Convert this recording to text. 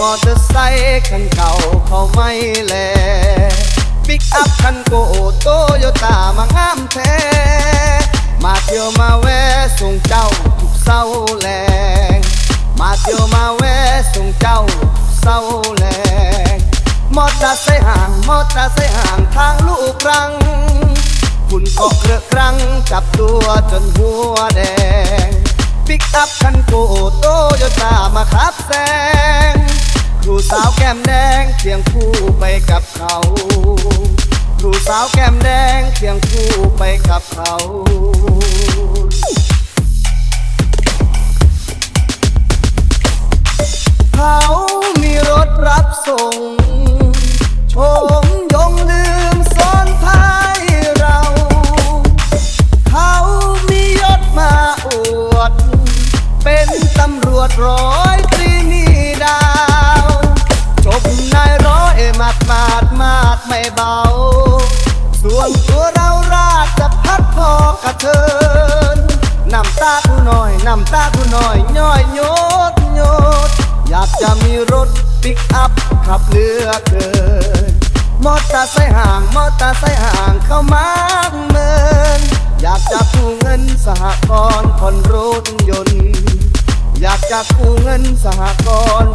มอเตอร์ไซค์คันเก่าเขาไม่แลปิกอัพคันโกโตโยต้ามางามแท้ มาเที่ยวมาแวะส่งเจ้าทุกเศร้าแรงมาเที่ยวมาแวะส่งเจ้าเศร้าแรงมอเตอร์ไซค์ห่าง มอเตอร์ไซค์ห่างทางลูกรังคุณก็เกลือครั้งจับตัวจนหัวแดง คียงคู่ไปกับเขาครูสาวแก้มแดงเคียงคู่ไปกับเขาเขามีรถรับส่ง ชมยงลืมซ้อนท้ายเรา เขามียศมาอวด เป็นตำรวจร้อ ตัวเราราชพัดพอกระเทินน้ำตากูหน่อยน้ำตากูหน่อยย่อยโยดโยดอยากจะมีรถปิกอัพขับเหลือเกิน มอเตอร์ไซค์ห่าง มอเตอร์ไซค์ห่างเข้ามากเมิน อยากจะกู้เงินสหกรณ์ผ่อนรถยนต์ อยากจะกู้เงินสหกรณ์